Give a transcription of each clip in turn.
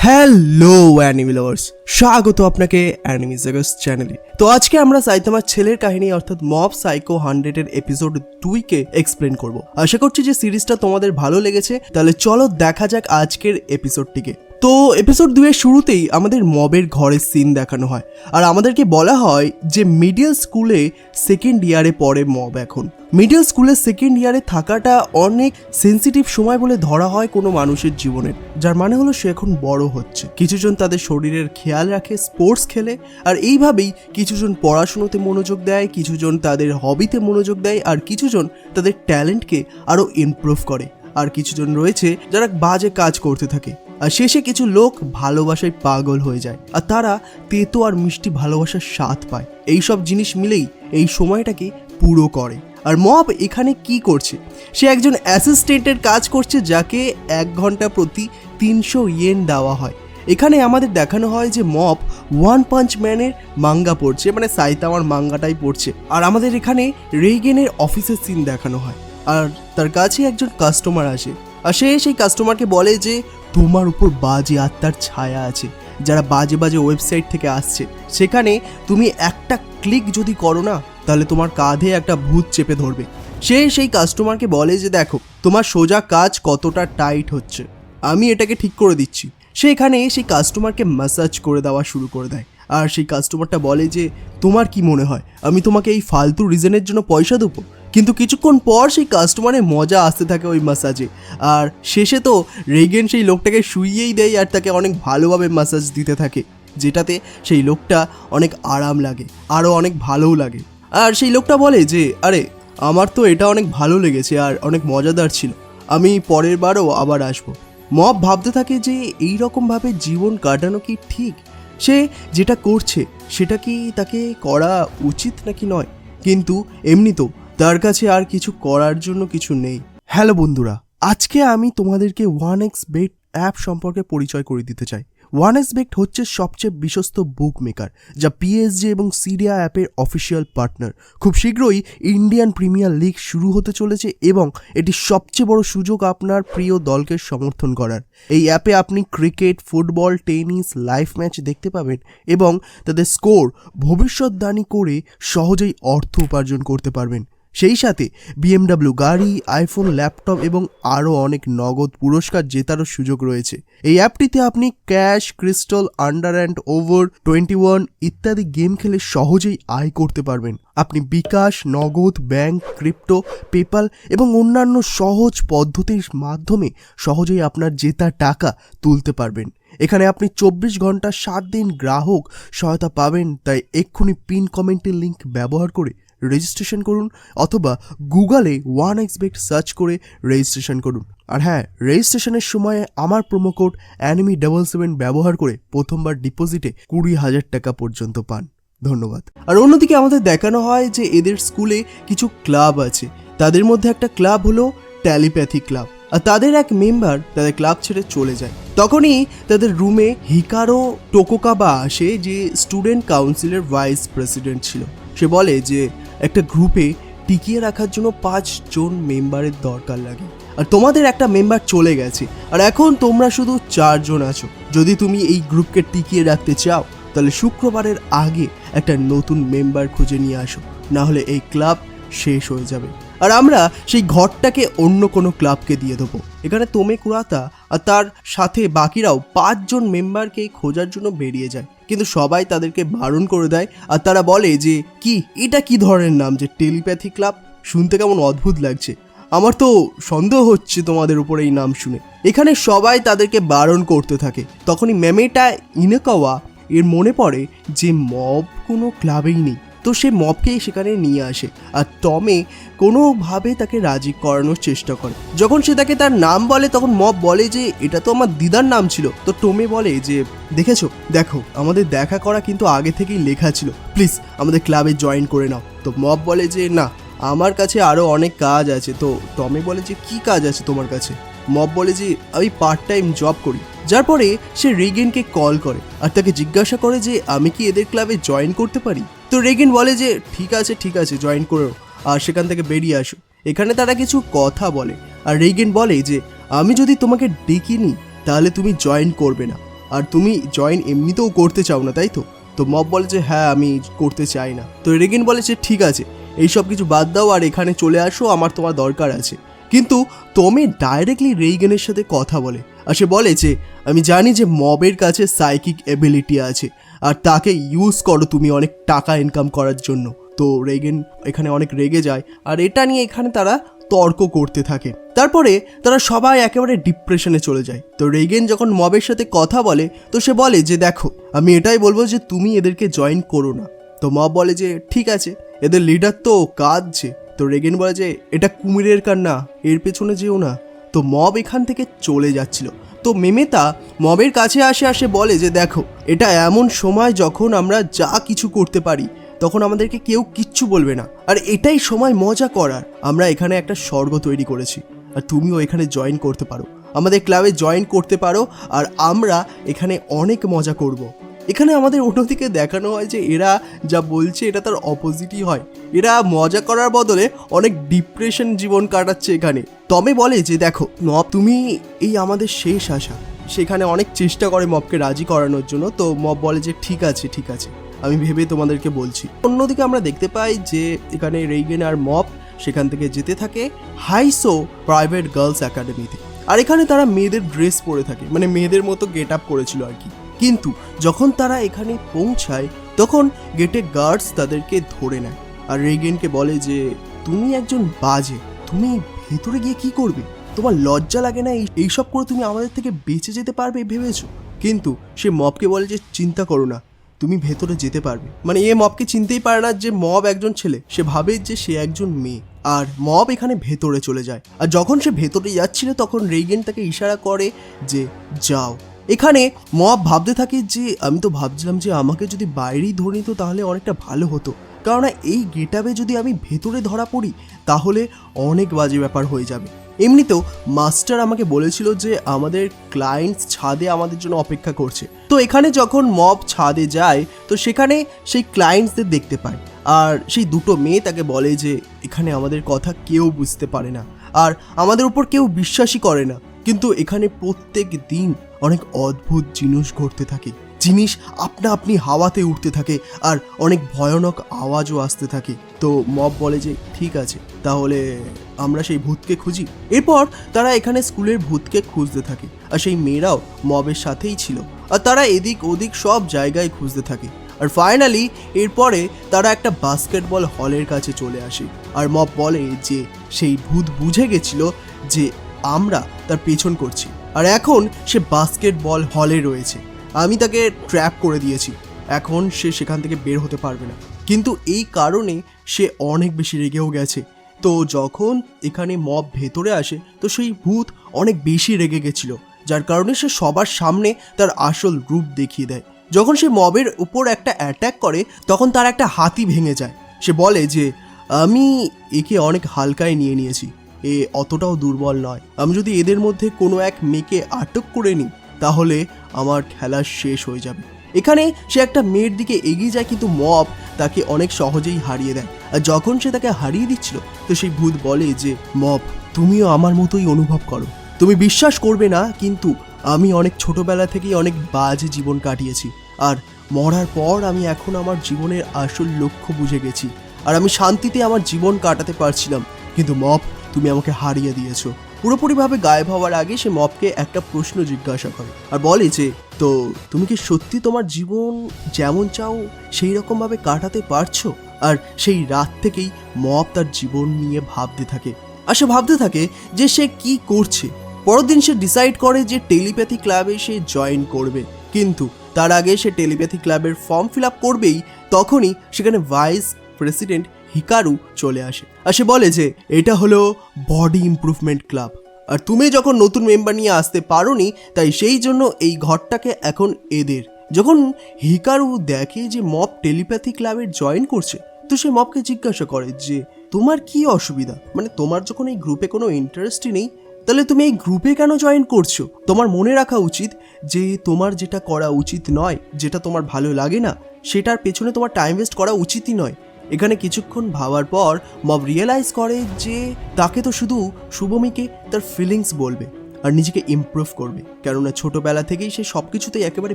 Hello enemy lovers স্বাগত আপনাকে enemy জাগাস চ্যানেলে তো আজকে আমরা সাইতামার ছেলের কাহিনী, অর্থাৎ মব সাইকো হান্ড্রেডের এপিসোড দুইকে এক্সপ্লেন করব। আশা করছি যে সিরিজটা তোমাদের ভালো লেগেছে, তাহলে চলো দেখা যাক আজকের এপিসোডটিকে তো এপিসোড দুয়ের শুরুতেই আমাদের মবের ঘরের সিন দেখানো হয়। আর আমাদেরকে বলা হয় যে মিডিল স্কুলে সেকেন্ড ইয়ারে পড়ে মব এখন। মিডিল স্কুলের সেকেন্ড ইয়ারে থাকাটা অনেক সেন্সিটিভ সময় বলে ধরা হয় কোনো মানুষের জীবনের। যার মানে হলো সে এখন বড় হচ্ছে। কিছুজন তাদের শরীরের খেয়াল রাখে স্পোর্টস খেলে, আর এইভাবেই কিছুজন পড়াশুনোতে মনোযোগ দেয়, কিছুজন তাদের হবিতে মনোযোগ দেয়, আর কিছুজন তাদের ট্যালেন্টকে আরও ইমপ্রুভ করে। আর কিছুজন রয়েছে যারা বাজে কাজ করতে থাকে। আর শেষে কিছু লোক ভালোবাসায় পাগল হয়ে যায়। আর তারা তেতো আর মিষ্টি ভালোবাসার স্বাদ পায়। এই সব জিনিস মিলেই এই সময়টাকে পুরো করে। আর মব এখানে কি করছে? সে একজন অ্যাসিস্ট্যান্টের কাজ করছে, যাকে এক ঘণ্টা প্রতি তিনশো ইয়েন দেওয়া হয়। এখানে আমাদের দেখানো হয় যে মপ ওয়ান পাঞ্চ ম্যানের মাঙ্গা পড়ছে মানে সাইতামার মাঙ্গাটাই পড়ছে। আর আমাদের এখানে রেগেনের অফিসের সিন দেখানো হয়। আর তার কাছে একজন কাস্টমার আসে। আর সে সেই কাস্টমারকে বলে যে, তোমার উপর বাজে আত্মার ছায়া আছে, যারা বাজে বাজে ওয়েবসাইট থেকে আসছে। সেখানে তুমি একটা ক্লিক যদি করো না, তাহলে তোমার কাঁধে একটা ভূত চেপে ধরবে। সে সেই কাস্টমারকে বলে যে, দেখো, তোমার সোজা কাজ কতটা টাইট হচ্ছে। আমি এটাকে ঠিক করে দিচ্ছি। সে এখানে সেই কাস্টমারকে ম্যাসাজ করে দেওয়া শুরু করে দেয়। আর সেই কাস্টমারটা বলে যে, তোমার কি মনে হয়? আমি তোমাকে এই ফালতু রিজনের জন্য পয়সা দেবো? কিন্তু কিছুক্ষণ পর সেই কাস্টমারের মজা আসতে থাকে ওই মাসাজে আর শেষে তো রেগেন সেই লোকটাকে শুইয়েই দেয় আর তাকে অনেক ভালোভাবে মাসাজ দিতে থাকে, যেটাতে সেই লোকটা অনেক আরাম লাগে, আরও অনেক ভালোও লাগে। আর সেই লোকটা বলে যে, আরে, আমার তো এটা অনেক ভালো লেগেছে আর অনেক মজাদার ছিল। আমি পরের বারও আবার আসব। মব ভাবতে থাকে যে এই রকমভাবে জীবন কাটানো কি ঠিক? সে যেটা করছে, সেটা কি তাকে করা উচিত নাকি নয়? কিন্তু এমনি তো তার কাছে আর কিছু করার জন্য কিছু নেই। হ্যালো বন্ধুরা, আজকে আমি তোমাদেরকে ওয়ান এক্স বেট অ্যাপ সম্পর্কে পরিচয় করে দিতে চাই। ওয়ান এক্স বেট হচ্ছে সবচেয়ে বিশ্বস্ত বুক মেকার যা পিএসজি এবং সিরিয়া অ্যাপের অফিসিয়াল পার্টনার খুব শীঘ্রই ইন্ডিয়ান প্রিমিয়ার লিগ শুরু হতে চলেছে এবং এটি সবচেয়ে বড় সুযোগ আপনার প্রিয় দলকে সমর্থন করার। এই অ্যাপে আপনি cricket football tennis live match দেখতে পাবেন এবং তাদের স্কোর ভবিষ্যৎবাণী করে সহজেই অর্থ উপার্জন করতে পারবেন। সেই সাথে বিএমডাব্লিউ গাড়ি আইফোন ল্যাপটপ এবং আরও অনেক নগদ পুরস্কার জেতারও সুযোগ রয়েছে। এই অ্যাপটিতে আপনি cash crystal under and over twenty one ইত্যাদি গেম খেলে সহজেই আয় করতে পারবেন। আপনি বিকাশ, নগদ, ব্যাংক, ক্রিপ্টো পেপাল এবং অন্যান্য সহজ পদ্ধতির মাধ্যমে সহজেই আপনার জেতা টাকা তুলতে পারবেন। এখানে আপনি চব্বিশ ঘণ্টা সাত দিন গ্রাহক সহায়তা পাবেন, তাই এক্ষুনি পিন কমেন্টের লিঙ্ক ব্যবহার করে রেজিস্ট্রেশন করুন অথবা গুগলে ওয়ান এক্সবেক্ট সার্চ করে রেজিস্ট্রেশন করুন। আর হ্যাঁ রেজিস্ট্রেশনের সময় আমার promo code anime double seven ব্যবহার করে প্রথমবার ডিপোজিটে কুড়ি হাজার টাকা পর্যন্ত পান। ধন্যবাদ। আর অন্যদিকে আমাদের দেখানো হয় যে এদের স্কুলে কিছু ক্লাব আছে। তাদের মধ্যে একটা ক্লাব হলো ট্যালিপ্যাথি ক্লাব আর তাদের এক মেম্বার তাদের ক্লাব ছেড়ে চলে যায়। তখনই তাদের রুমে হিকারো টোকোকাবা আসে, যে স্টুডেন্ট কাউন্সিলের ভাইস প্রেসিডেন্ট ছিল। সে বলে যে একটা গ্রুপে টিকিয়ে রাখার জন্য পাঁচজন মেম্বারের দরকার লাগে। আর তোমাদের একটা মেম্বার চলে গেছে। আর এখন তোমরা শুধু চারজন আছো। যদি তুমি এই গ্রুপকে টিকিয়ে রাখতে চাও, তাহলে শুক্রবারের আগে একটা নতুন মেম্বার খুঁজে নিয়ে আসো। না হলে এই ক্লাব শেষ হয়ে যাবে। আর আমরা সেই ঘরটাকে অন্য কোনো ক্লাবকে দিয়ে দেবো। এখানে তোমে কুরাতা আর তার সাথে বাকিরাও পাঁচজন মেম্বারকে খোঁজার জন্য বেরিয়ে যায়। কিন্তু সবাই তাদেরকে বারণ করে দেয় আর তারা বলে যে, কি? এটা কি ধরনের নাম যে টেলিপ্যাথি ক্লাব? শুনতে কেমন অদ্ভুত লাগছে। আমার তো সন্দেহ হচ্ছে তোমাদের উপর এই নাম শুনে। এখানে সবাই তাদেরকে বারণ করতে থাকে। তখনই ম্যামেটা ইনেকাওয়া, এর মনে পড়ে যে মব কোনো ক্লাবেই নেই। তো সে মবকে সেখানে নিয়ে আসে। আর টমে কোনোভাবে তাকে রাজি করানোর চেষ্টা করে। যখন সে তাকে তার নাম বলে, তখন মব বলে যে, এটা তো আমার দিদার নাম ছিল। তো টোমে বলে যে, দেখেছ? দেখো, আমাদের দেখা করা কিন্তু আগে থেকেই লেখা ছিল। প্লিজ, আমাদের ক্লাবে জয়েন করে নাও। তো মব বলে যে, না, আমার কাছে আরও অনেক কাজ আছে। তো টমে বলে যে, কি কাজ আছে তোমার কাছে? মব বলে যে, আমি পার্ট টাইম জব করি। যার পরে সে রেগেনকে কল করে। আর তাকে জিজ্ঞাসা করে যে, আমি কি এদের ক্লাবে জয়েন করতে পারি? তো রেগেন বলে যে, ঠিক আছে ঠিক আছে জয়েন করো, আর সেখান থেকে বেরিয়ে আসো। এখানে তারা কিছু কথা বলে। আর রেগেন বলে যে, আমি যদি তোমাকে ডেকে নিই তাহলে তুমি জয়েন করবে না। আর তুমি জয়েন এমনিতেও করতে চাও না, তাই তো? তো মব বলে যে হ্যাঁ আমি করতে চাই না। তো রেগেন বলে যে, ঠিক আছে, এইসব কিছু বাদ দাও, আর এখানে চলে আসো, আমার তোমার দরকার আছে। কিন্তু টমি ডাইরেক্টলি রেইগেনের সাথে কথা বলে। আর সে বলে যে, আমি জানি যে মবের কাছে সাইকিক এবিলিটি আছে আর তাকে ইউজ করো তুমি অনেক টাকা ইনকাম করার জন্য। তো রেগেন এখানে অনেক রেগে যায়। আর এটা নিয়ে এখানে তারা তর্ক করতে থাকে। তারপরে তারা সবাই একেবারে ডিপ্রেশনে চলে যায়। তো রেগেন যখন মবের সাথে কথা বলে, তো সে বলে যে, দেখো, আমি এটাই বলব যে, তুমি এদেরকে জয়েন করো না। তো মব বলে যে, ঠিক আছে, এদের লিডার তো কাঁদছে। তো রেগেন বলে যে, এটা কুমিরের কান্না, এর পেছনে যেও না। তো মব এখান থেকে চলে যাচ্ছিল। তো মেমেতা মবের কাছে আসে আসে বলে যে, দেখো, এটা এমন সময় যখন আমরা যা কিছু করতে পারি, তখন আমাদেরকে কেউ কিচ্ছু বলবে না। আর এটাই সময় মজা করার। আমরা এখানে একটা স্বর্গ তৈরি করেছি। আর তুমিও এখানে জয়েন করতে পারো। আমাদের ক্লাবে জয়েন করতে পারো। আর আমরা এখানে অনেক মজা করব। এখানে আমাদের অন্যদিকে দেখানো হয় যে এরা যা বলছে এটা তার অপোজিটই হয়। এরা মজা করার বদলে অনেক ডিপ্রেশন জীবন কাটাচ্ছে এখানে। তবে বলে যে দেখো, মব, তুমি এই আমাদের শেষ আশা। সেখানে অনেক চেষ্টা করে মবকে রাজি করানোর জন্য। তো মব বলে যে ঠিক আছে ঠিক আছে। আমি ভেবে তোমাদেরকে বলছি। অন্যদিকে আমরা দেখতে পাই যে এখানে রেইগেন আর মব সেখান থেকে যেতে থাকে হাইসো প্রাইভেট গার্লস একাডেমিতে আর এখানে তারা মেয়েদের ড্রেস পরে থাকে। মানে মেয়েদের মতো গেট আপ করেছিল আর কি। কিন্তু যখন তারা এখানে পৌঁছায়, তখন গেটে গার্ডস তাদেরকে ধরে নেয়। আর রেগেনকে বলে যে, তুমি একজন বাজে, তুমি ভেতরে গিয়ে কি করবে? তোমার লজ্জা লাগে না এই- এইসব করে তুমি আমাদের থেকে বেঁচে যেতে পারবে ভেবেছো? কিন্তু সে মবকে বলে যে, চিন্তা করো না, তুমি ভেতরে যেতে পারবে। মানে এ মবকে চিনতেই পারে না যে, মব একজন ছেলে। সে ভাবে যে, সে একজন মেয়ে। আর মব এখানে ভেতরে চলে যায়। আর যখন সে ভেতরে যাচ্ছিল, তখন রেগেন তাকে ইশারা করে যে, যাও। এখানে মব ভাবতে থাকে যে, আমি তো ভাবছিলাম যে আমাকে যদি বাইরেই ধরে নিত তাহলে অনেকটা ভালো হতো। কারণ এই গেটাবে যদি আমি ভেতরে ধরা পড়ি, তাহলে অনেক বাজে ব্যাপার হয়ে যাবে। এমনিতেও মাস্টার আমাকে বলেছিল যে, আমাদের ক্লায়েন্টস ছাদে আমাদের জন্য অপেক্ষা করছে। তো এখানে যখন মব ছাদে যায়, তো সেখানে সেই ক্লায়েন্টসদের দেখতে পায়। আর সেই দুটো মেয়ে তাকে বলে যে, এখানে আমাদের কথা কেউ বুঝতে পারে না। আর আমাদের উপর কেউ বিশ্বাসই করে না। কিন্তু এখানে প্রত্যেক দিন অনেক অদ্ভুত জিনিস ঘটতে থাকে। জিনিস আপনা আপনি হাওয়াতে উঠতে থাকে আর অনেক ভয়ানক আওয়াজও আসতে থাকে। তো মব বলে যে, ঠিক আছে, তাহলে আমরা সেই ভূতকে খুঁজি। এরপর তারা এখানে স্কুলের ভূতকে খুঁজতে থাকে আর সেই মেয়েরাও মবের সাথেই ছিল। আর তারা এদিক ওদিক সব জায়গায় খুঁজতে থাকে। আর ফাইনালি এরপরে তারা একটা বাস্কেটবল হলের কাছে চলে আসে। আর মব বলে যে, সেই ভূত বুঝে গেছিল যে আমরা তার পেছন করছি। আর এখন সে বাস্কেটবল হলে রয়েছে। আমি তাকে ট্র্যাপ করে দিয়েছি। এখন সে সেখান থেকে বের হতে পারবে না। কিন্তু এই কারণে সে অনেক বেশি রেগেও গেছে। তো যখন এখানে মব ভেতরে আসে, তো সেই ভূত অনেক বেশি রেগে গেছিল, যার কারণে সে সবার সামনে তার আসল রূপ দেখিয়ে দেয়। যখন সে মবের উপর একটা অ্যাটাক করে, তখন তার একটা হাতি ভেঙে যায়। সে বলে যে, আমি একে অনেক হালকায় নিয়ে নিয়েছি। এ অতটাও দুর্বল নয়। আমি যদি এদের মধ্যে কোনো এক মেয়েকে আটক করে নিই, তাহলে আমার খেলা শেষ হয়ে যাবে। এখানে সে একটা মেয়ের দিকে এগিয়ে যায় কিন্তু মব তাকে অনেক সহজেই হারিয়ে দেয়। আর যখন সে তাকে হারিয়ে দিচ্ছিল, তো সেই ভূত বলে যে, মব, তুমিও আমার মতোই অনুভব করো। তুমি বিশ্বাস করবে না, কিন্তু আমি অনেক ছোটবেলা থেকেই অনেক বাজে জীবন কাটিয়েছি। আর মরার পর আমি এখন আমার জীবনের আসল লক্ষ্য বুঝে গেছি। আর আমি শান্তিতে আমার জীবন কাটাতে পারছিলাম। কিন্তু মব তুমি আমাকে হারিয়ে দিয়েছ। পুরোপুরিভাবে গায়েব হওয়ার আগে সে মবকে একটা প্রশ্ন জিজ্ঞাসা করে আর বলে যে, তো তুমি কি সত্যি তোমার জীবন যেমন চাও, সেই রকমভাবে কাটাতে পারছ? আর সেই রাত থেকেই মব তার জীবন নিয়ে ভাবতে থাকে। আর সে ভাবতে থাকে যে সে কি করছে। পরের দিন সে ডিসাইড করে যে টেলিপ্যাথি ক্লাবে সে জয়েন করবে। কিন্তু তার আগে সে টেলিপ্যাথি ক্লাবের ফর্ম ফিল আপ করবেই, তখনই সেখানে ভাইস প্রেসিডেন্ট হিকারু চলে আসে আর সে বলে যে, এটা হলো বডি ইমপ্রুভমেন্ট ক্লাব। আর তুমি যখন নতুন মেম্বার নিয়ে আসতে পারোনি, তাই সেই জন্য এই ঘরটাকে এখন এদের। যখন হিকারু দেখে যে মব টেলিপ্যাথি ক্লাবের জয়েন করছে, তো সে মবকে জিজ্ঞাসা করে যে, তোমার কি অসুবিধা? মানে তোমার যখন এই গ্রুপে কোনো ইন্টারেস্টই নেই, তাহলে তুমি এই গ্রুপে কেন জয়েন করছ? তোমার মনে রাখা উচিত যে, তোমার যেটা করা উচিত নয়, যেটা তোমার ভালো লাগে না, সেটার পেছনে তোমার টাইম ওয়েস্ট করা উচিতই নয়। এখানে কিছুক্ষণ ভাবার পর মব রিয়েলাইজ করে যে তাকে তো শুধু শুভমীকে তার ফিলিংস বলবে আর নিজেকে ইমপ্রুভ করবে। কেননা ছোটবেলা থেকেই সে সব কিছুতেই একেবারে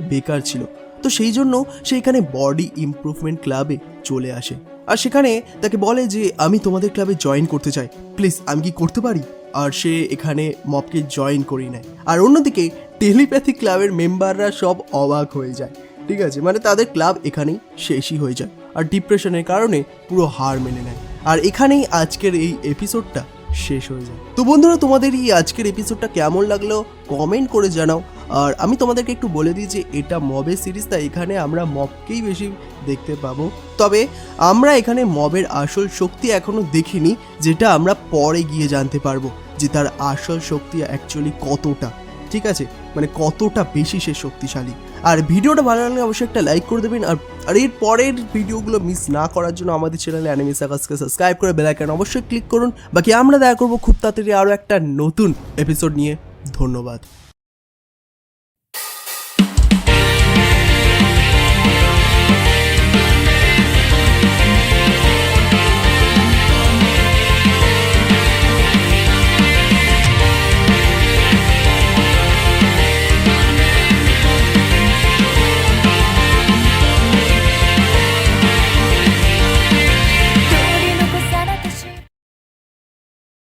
বেকার ছিল। তো সেই জন্য সে এখানে বডি ইমপ্রুভমেন্ট ক্লাবে চলে আসে। আর সেখানে তাকে বলে যে, আমি তোমাদের ক্লাবে জয়েন করতে চাই। প্লিজ আমি কি করতে পারি? আর সে এখানে মপকে জয়েন করিয়ে নেয়। আর অন্যদিকে টেলিপ্যাথি ক্লাবের মেম্বাররা সব অবাক হয়ে যায়। ঠিক আছে? মানে তাদের ক্লাব এখানেই শেষই হয়ে যায়। আর ডিপ্রেশনের কারণে পুরো হার মেনে নেয়। আর এখানেই আজকের এই এপিসোডটা শেষ হয়ে যায়। তো বন্ধুরা, তোমাদের এই আজকের এপিসোডটা কেমন লাগল কমেন্ট করে জানাও। আর আমি তোমাদেরকে একটু বলে দিই যে এটা মবের সিরিজ, তাই এখানে আমরা মবকেই বেশি দেখতে পাবো। তবে আমরা এখানে মবের আসল শক্তি এখনও দেখিনি, যেটা আমরা পরে গিয়ে জানতে পারব যে তার আসল শক্তি অ্যাকচুয়ালি কতটা। ঠিক আছে? মানে কতটা বেশি সে শক্তিশালী। আর ভিডিওটা ভালো লাগলে অবশ্যই একটা লাইক করে দেবেন। আর আর এর পরের ভিডিওগুলো মিস না করার জন্য আমাদের চ্যানেলে অ্যানিমি সাকাসকে সাবস্ক্রাইব করে বেল আইকন অবশ্যই ক্লিক করুন। বাকি আমরা দেখা করব খুব তাড়াতাড়ি আরও একটা নতুন এপিসোড নিয়ে। ধন্যবাদ।